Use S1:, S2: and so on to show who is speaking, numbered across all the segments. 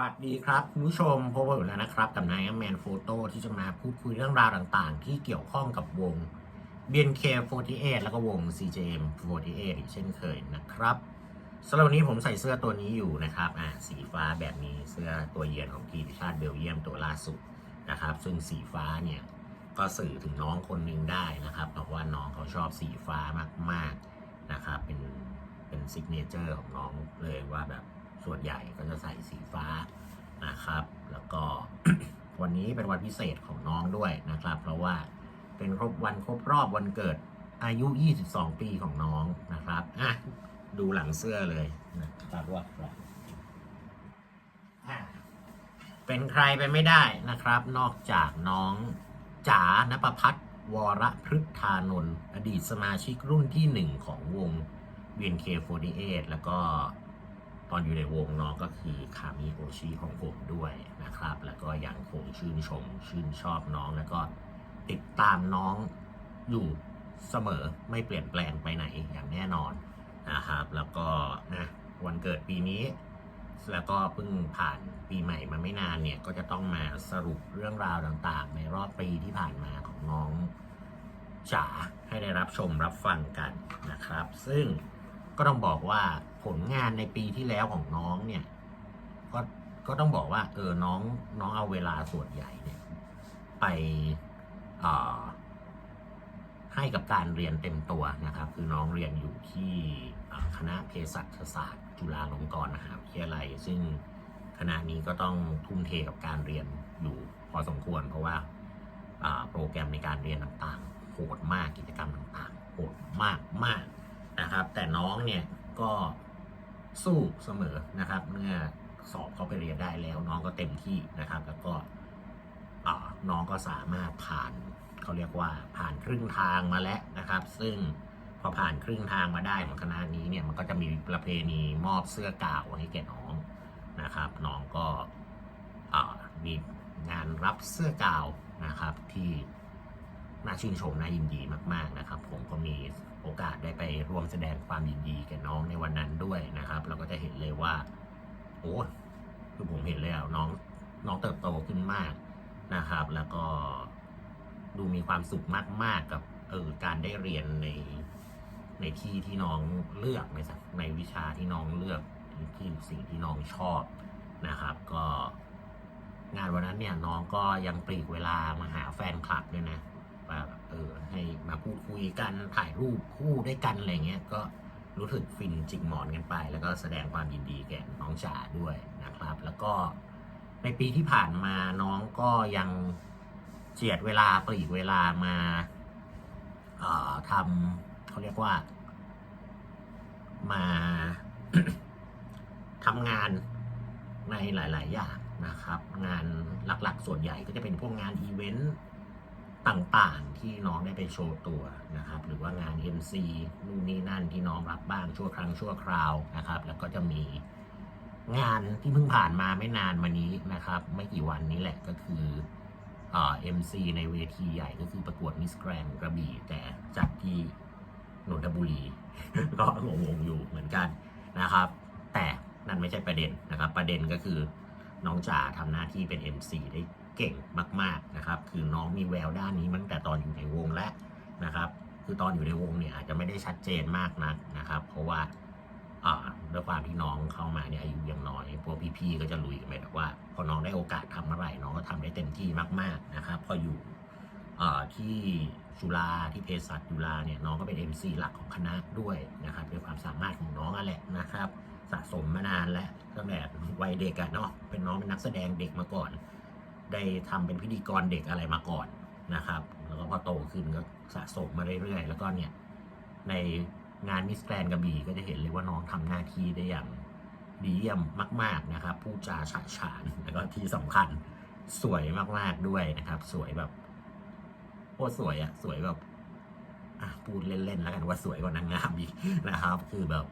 S1: วัสดีครับคุณผู้ชมพบกันอีกแล้วนะครับกับนายแมนโฟโต้ที่จะมาพูดคุยเรื่องราวต่างๆ ที่เกี่ยวข้องกับวง BNK48 แล้วก็วง CJM48 อีกเช่นเคยนะครับสำหรับวันนี้ผมใส่เสื้อตัวนี้อยู่นะครับอ่าสีฟ้าแบบนี้เสื้อตัวเยือนของทีมชาติเบลเยียมตัวล่าสุดนะครับ ซึ่งสีฟ้าเนี่ยก็สื่อถึงน้องคนหนึ่งได้นะครับเพราะว่าน้องเขาชอบสีฟ้ามากๆนะครับเป็นเป็นซิกเนเจอร์ของน้องเลยว่าแบบ ส่วนใหญ่ก็จะใส่สีฟ้านะครับ แล้วก็วันนี้เป็นวันพิเศษของน้องด้วยนะครับ เพราะว่าเป็นครบวันครบรอบวันเกิดอายุ 22 ปีของน้องนะครับอะดูหลังเสื้อเลยนะครับว่าเป็นใครไปไม่ได้นะครับ นอกจากน้องจ๋านภพัฒน์วรพฤกธานนท์อดีตสมาชิกรุ่นที่หนึ่งของวง BNK48 แล้วก็ ตอนอยู่ในวงน้องก็คือคามิโอชิของผมด้วยนะครับ แล้วก็ยังคงชื่นชมชื่นชอบน้องแล้วก็ติดตามน้องอยู่เสมอไม่เปลี่ยนแปลงไปไหนอย่างแน่นอนนะครับ แล้วก็นะวันเกิดปีนี้แล้วก็เพิ่งผ่านปีใหม่มาไม่นานเนี่ยก็จะต้องมาสรุปเรื่องราวต่างๆ ในรอบปีที่ผ่านมาของน้องจ๋าให้ได้รับชมรับฟังกันนะครับ ซึ่งก็ต้องบอกว่า ผลงานในปีที่แล้วของน้องเนี่ย ก็ก็ต้องบอกว่า เออน้องน้องเอาเวลาส่วนใหญ่เนี่ย ไปให้กับการเรียนเต็มตัวนะครับ คือน้องเรียนอยู่ที่คณะเภสัชศาสตร์ จุฬาลงกรณ์มหาวิทยาลัย ซึ่งคณะนี้ก็ต้องทุ่มเทกับการเรียนอยู่พอสมควร เพราะว่าโปรแกรมในการเรียนต่างๆโหดมากกิจกรรมต่างๆโหดมากมากๆนะครับ แต่น้องเนี่ยก็ สู้เสมอนะครับ เมื่อสอบเขาไปเรียนได้แล้ว น้องก็เต็มที่นะครับ แล้วก็น้องก็สามารถผ่านเขาเรียกว่าผ่านครึ่งทางมาแล้วนะครับ ซึ่งพอผ่านครึ่งทางมาได้ของคณะนี้เนี่ยมันก็จะมีประเพณีมอบเสื้อกาวให้แก่น้องนะครับ น้องก็มีงานรับเสื้อกาวนะครับที่น่าชื่นชมน่ายินดีมาก ๆนะครับ ผมก็มี โอกาสได้ไปร่วมแสดงความยินดีกับน้องในวันนั้นด้วยนะครับ เราก็จะเห็นเลยว่าโอ้คือผมเห็นเลยอะน้องน้องเติบโตขึ้นมากนะครับ แล้วก็ดูมีความสุขมาก ๆ กับเออการได้เรียนในในที่ที่น้องเลือกในสักในวิชาที่น้องเลือกที่สิ่งที่น้องชอบนะครับ ก็งานวันนั้นเนี่ยน้องก็ยังปลีกเวลามาหาแฟนคลับด้วยนะว่า เออให้มาพูดคุยกันถ่ายรูปคู่ด้วยกันอะไรเงี้ยก็รู้สึกฟินจิกหมอนกันไป แล้วก็แสดงความยินดีแก่น้องจ๋าด้วยนะครับ แล้วก็ในปีที่ผ่านมาน้องก็ยังเจียดเวลาปลีกเวลามาเอ่อทำเขาเรียกว่า มาทำงานในหลาย ๆ อย่างนะครับ งานหลัก ๆ ส่วนใหญ่ก็จะเป็นพวกงานอีเวนต์ ต่างๆ ที่น้องได้ไปโชว์ตัวนะครับ หรือว่างาน MC นู่นนี่นั่นที่น้องรับบ้างชั่วครั้งชั่วคราวนะครับ แล้วก็จะมีงานที่เพิ่งผ่านมาไม่นานมานี้นะครับ ไม่กี่วันนี้แหละก็คือเอ่อ MC ในเวทีใหญ่ก็คือประกวดมิสแกรนกระบี่ แต่จัดที่นนทบุรี ก็งงๆอยู่เหมือนกันนะครับ แต่นั่นไม่ใช่ประเด็นนะครับ ประเด็นก็คือน้องจ๋าทำหน้าที่เป็น MC ได้ เก่งมากๆนะครับ คือน้องมีแววด้านนี้มาตั้งแต่ตอนอยู่ในวงแล้วนะครับ คือตอนอยู่ในวงเนี่ยอาจจะไม่ได้ชัดเจนมากนักนะครับ เพราะว่าด้วยความที่น้องเข้ามาเนี่ยอายุยังน้อยพวกพี่ๆก็จะลุยกันไปแต่ว่า พอน้องได้โอกาสทำเมื่อไหร่น้องก็ทำได้เต็มที่มาก ๆนะครับ พออยู่ที่จุฬาที่เภสัชจุฬาเนี่ยน้องก็เป็น MC หลักของคณะด้วยนะครับด้วยความสามารถของน้องนั่นแหละนะครับ สะสมมานานแล้วตั้งแต่วัยเด็กอะเนาะเป็นน้องเป็นนักแสดงเด็กมาก่อน ได้ทำเป็นพิธีกรเด็กอะไรมาก่อนนะครับ แล้วก็พอโตขึ้นก็สะสมมาเรื่อยๆ แล้วก็เนี่ยในงานมิสแกรนกระบี่ก็จะเห็นเลยว่าน้องทำหน้าที่ได้อย่างดีเยี่ยมมาก ๆนะครับพูดจาฉะฉานแล้วก็ที่สำคัญสวยมากๆด้วยนะครับ สวยแบบโคตรสวยอะสวยแบบพูดเล่นๆแล้วกันว่าสวยกว่านางงามอีกนะครับ คือแบบ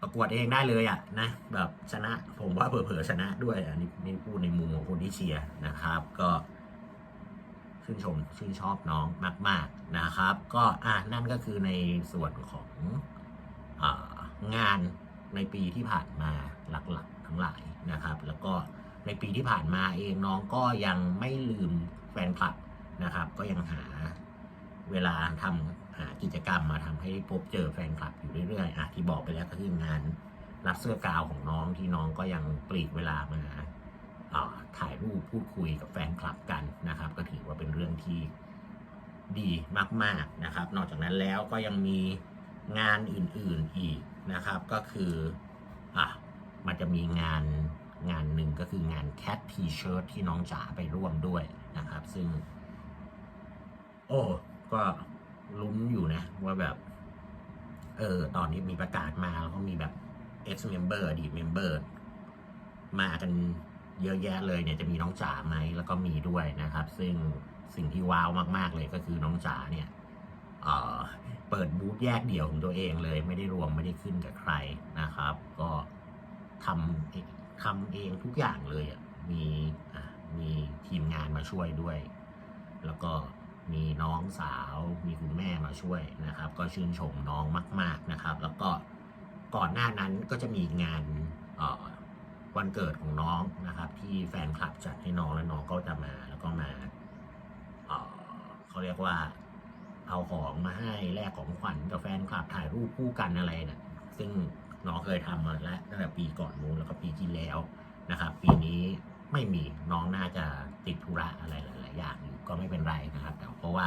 S1: ประกวดเองได้เลยอะนะแบบชนะผมว่าเผลอๆชนะด้วยอันนี้นี่พูดในมุมของคนที่เชียร์นะครับ ก็ชื่นชมชื่นชอบน้องมาก ๆนะครับ ก็อะนั่นก็คือในส่วนขององานในปีที่ผ่านมาหลักๆทั้งหลายนะครับ แล้วก็ในปีที่ผ่านมาเองน้องก็ยังไม่ลืมแฟนคลับนะครับ ก็ยังหาเวลาทำ หากิจกรรมมาทำให้พบเจอแฟนคลับอยู่เรื่อยๆอะที่บอกไปแล้วก็คืองานรับเสื้อกาวของน้องที่น้องก็ยังปลีกเวลามาถ่ายรูปพูดคุยกับแฟนคลับกันนะครับ ก็ถือว่าเป็นเรื่องที่ดีมาก ๆนะครับ นอกจากนั้นแล้วก็ยังมีงานอื่นๆอีกนะครับ ก็คืออะมันจะมีงานงานหนึ่งก็คืองาน Cat T-shirt ที่น้องจ๋าไปร่วมด้วยนะครับ ซึ่ง โอ้ก็ ลุ้นอยู่นะ ว่าแบบ เออ ตอนนี้มีประกาศมาแล้วก็มีแบบ ex member อดีต member มากันเยอะแยะเลยเนี่ยจะมีน้องจ๋าไหมแล้วก็มีด้วยนะครับ ซึ่งสิ่งที่ว้าวมาก ๆ เลยก็คือน้องจ๋าเนี่ยเออเปิดบูธแยกเดี่ยวของตัวเองเลย ไม่ได้รวมไม่ได้ขึ้นกับใครนะครับ ก็ทำทำเองทุกอย่างเลยมีมีทีมงานมาช่วยด้วย แล้วก็ มีน้องสาว มีคุณแม่มาช่วยนะครับ ก็ชื่นชมน้องมาก ๆนะครับ แล้วก็ก่อนหน้านั้นก็จะมีงานวันเกิดของน้องนะครับ ที่แฟนคลับจัดให้น้องแล้วน้องก็จะมาแล้วก็มาเขาเรียกว่าเอาของมาให้แลกของขวัญกับแฟนคลับถ่ายรูปคู่กันอะไรเนะี่ยซึ่งน้องเคยทำมาแล้วตั้งแต่ปีก่อนนู้นแล้วก็ปีที่แล้วนะครับ ปีนี้ไม่มีน้องน่าจะติดธุระอะไรหลาย ๆอย่างอยู่ก็ไม่เป็นไรนะครับ แต่เพราะว่า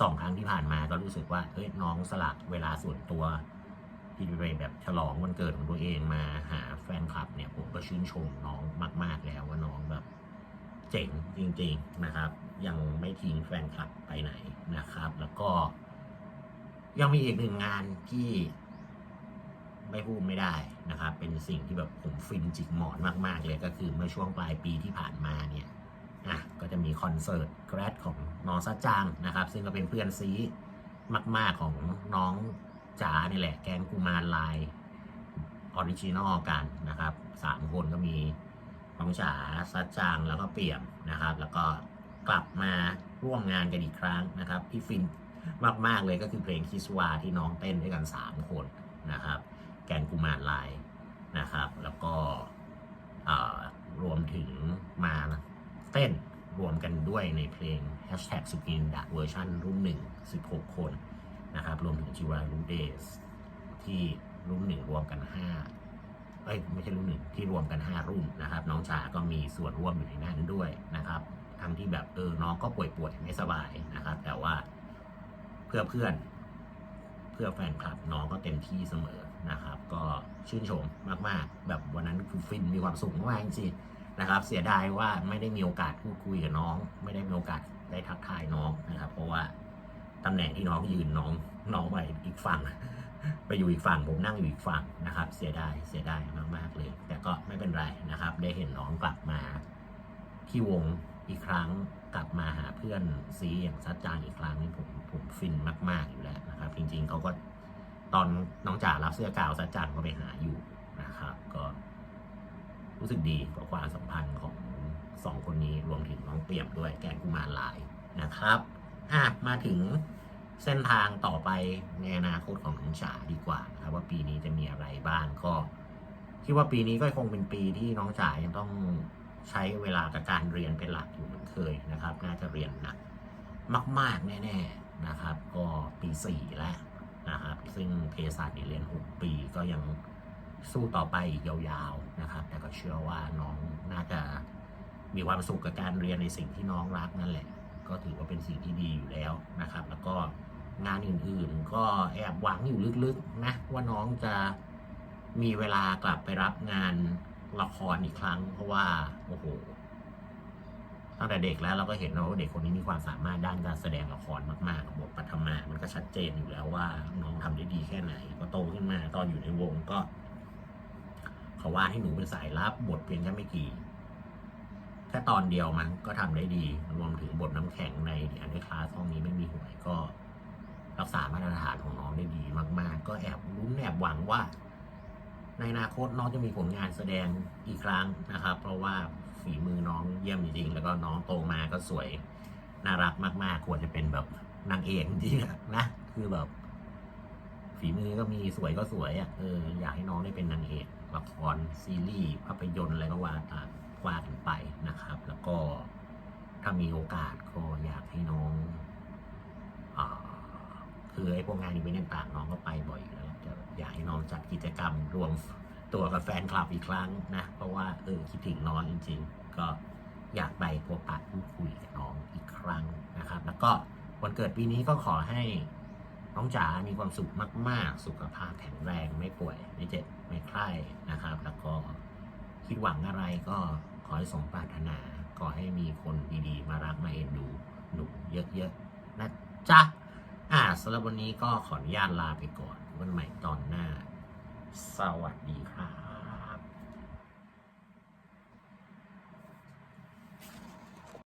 S1: สองครั้งที่ผ่านมาก็รู้สึกว่าเฮ้ยน้องสลักเวลาส่วนตัวที่ไปแบบฉลองวันเกิดของตัวเองมาหาแฟนคลับเนี่ยผมก็ชื่นชมน้องมาก ๆ แล้วว่าน้องแบบเจ๋งจริง ๆนะครับ ยังไม่ทิ้งแฟนคลับไปไหนนะครับ แล้วก็ ยังมีอีกหนึ่งงานที่ไม่พูดไม่ได้นะครับ เป็นสิ่งที่แบบผมฟินจิกหมอนมาก ๆ เลยก็คือเมื่อช่วงปลายปีที่ผ่านมาเนี่ย คอนเสิร์ตแกรดของน้องซัดจางนะครับ ซึ่งก็เป็นเพื่อนซีมาก ๆ ของน้องจ๋านี่แหละ แกงกุมารลายออริจินอลกันนะครับสามคนก็มีน้องจ๋าซัดจางแล้วก็เปี่ยมนะครับ แล้วก็กลับมาร่วมงานกันอีกครั้งนะครับที่ฟินมาก ๆ เลยก็คือเพลงคิสวาที่น้องเต้นด้วยกัน 3 คนนะครับ แกนกุมารลายนะครับ แล้วก็รวมถึงมาเต้น รวมกันด้วยในเพลง Hashtag s p i n d a เวอร์ชันรุ่นหนึ่ง16 คนนะครับ รวมถึงจิวารูเดสที่รุ่นหนึ่งรวมกัน 5 เอ้ยไม่ใช่รุ่นหนึ่งที่รวมกัน 5 รุ่นนะครับ น้องชาก็มีส่วนร่วมอยู่ในนั้นด้วยนะครับ ทั้งที่แบบเออน้องก็ป่วยๆไม่สบายนะครับ แต่ว่าเพื่อเพื่อนเพื่อแฟนคลับน้องก็เต็มที่เสมอนะครับ ก็ชื่นชมมากๆ แบบวันนั้นคือฟินมีความสุขมากจริงๆ นะครับเสียดายว่าไม่ได้มีโอกาสพูดคุยกับน้อง ไม่ได้มีโอกาสได้ทักทายน้องนะครับ เพราะว่าตำแหน่งที่น้องยืนน้องน้องไปอีกฝั่ง ไปอยู่อีกฝั่งผมนั่งอยู่อีกฝั่งนะครับ เสียดายเสียดายมากๆเลย แต่ก็ไม่เป็นไรนะครับ ได้เห็นน้องกลับมา ที่วงอีกครั้งกลับมาหาเพื่อนซีอย่างซัดจางอีกครั้งนี่ผมผมฟินมากๆอยู่แล้วนะครับ จริงๆเขาก็ตอนน้องจ๋ารับเสื้อกาวซัดจางก็ไปหาอยู่นะครับ ก็ รู้สึกดีกับความสัมพันธ์ของสองคนนี้รวมถึงน้องเปี่ยมด้วยแกนกุมารลายนะครับอะมาถึงเส้นทางต่อไปในอนาคตของน้องจ๋าดีกว่านะครับว่าปีนี้จะมีอะไรบ้างก็คิดว่าปีนี้ก็คงเป็นปีที่น้องจ๋ายังต้องใช้เวลากับการเรียนเป็นหลักอยู่เหมือนเคยนะครับ น่าจะเรียนหนักมาก ๆ แน่ ๆนะครับ ก็ปีสี่แล้วนะครับ ซึ่งเภสัชเนี่เรียนหกปีก็ยัง สู้ต่อไปอีกยาวๆนะครับแต่ก็เชื่อว่าน้องน่าจะมีความสุขกับการเรียนในสิ่งที่น้องรักนั่นแหละ ก็ถือว่าเป็นสิ่งที่ดีอยู่แล้วนะครับ แล้วก็งานอื่นๆ ก็แอบหวังอยู่ลึกๆนะว่าน้องจะมีเวลากลับไปรับงานละครอีกครั้ง เพราะว่าโอ้โหตั้งแต่เด็กแล้วเราก็เห็นว่าเด็กคนนี้มีความสามารถด้านการแสดงละครมากๆบทปฐมามันก็ชัดเจนอยู่แล้วว่าน้องทำได้ดีแค่ไหน ก็โตขึ้นมาตอนอยู่ในวงก็ เขาว่าให้หนูเป็นสายลับบทเพียงแค่ไม่กี่แค่ตอนเดียวมันก็ทำได้ดีรวมถึงบทน้ำแข็งในอันนี้คลาสห้องนี้ไม่มีหวยก็ รักษามาตรฐานของน้องได้ดีมาก ๆ ก็แอบรุ้นแอบหวังว่า ในอนาคตน้องจะมีผลงานแสดงอีกครั้งนะครับ เพราะว่าฝีมือน้องเยี่ยมจริงๆแล้วก็น้องโตมาก็สวยน่ารักมากๆ ควรจะเป็นแบบนางเอกจริงๆนะคือแบบฝีมือก็มีสวยก็สวยอะเอออยากให้น้องได้เป็นนางเอก ละครซีรีส์ภาพยนตร์อะไรก็ว่าตามว่ากันไปนะครับ แล้วก็ถ้ามีโอกาสก็อยากให้น้องอคือไอ้พวกงานอีเวนต์ต่างๆน้องก็ไปบ่อยอยู่แล้วแต่อยากให้น้องจัดกิจกรรมรวมตัวกับแฟนคลับอีกครั้งนะ เพราะว่าเออคิดถึงน้องจริง ๆ ก็อยากไปพบปะพูดคุยกับน้องอีกครั้งนะครับ แล้วก็วันเกิดปีนี้ก็ขอให้น้องจ๋ามีความสุขมาก ๆ สุขภาพแข็งแรงไม่ป่วยไม่เจ็บ ไม่ไข้นะครับ แล้วก็คิดหวังอะไรก็ขอให้สมปรารถนา ขอให้มีคนดีๆ มารักมาเอ็นดูหนูเยอะๆนะจ๊ะ อ่าสำหรับวันนี้ก็ขออนุญาตลาไปก่อนวันใหม่ตอนหน้า สวัสดีครับ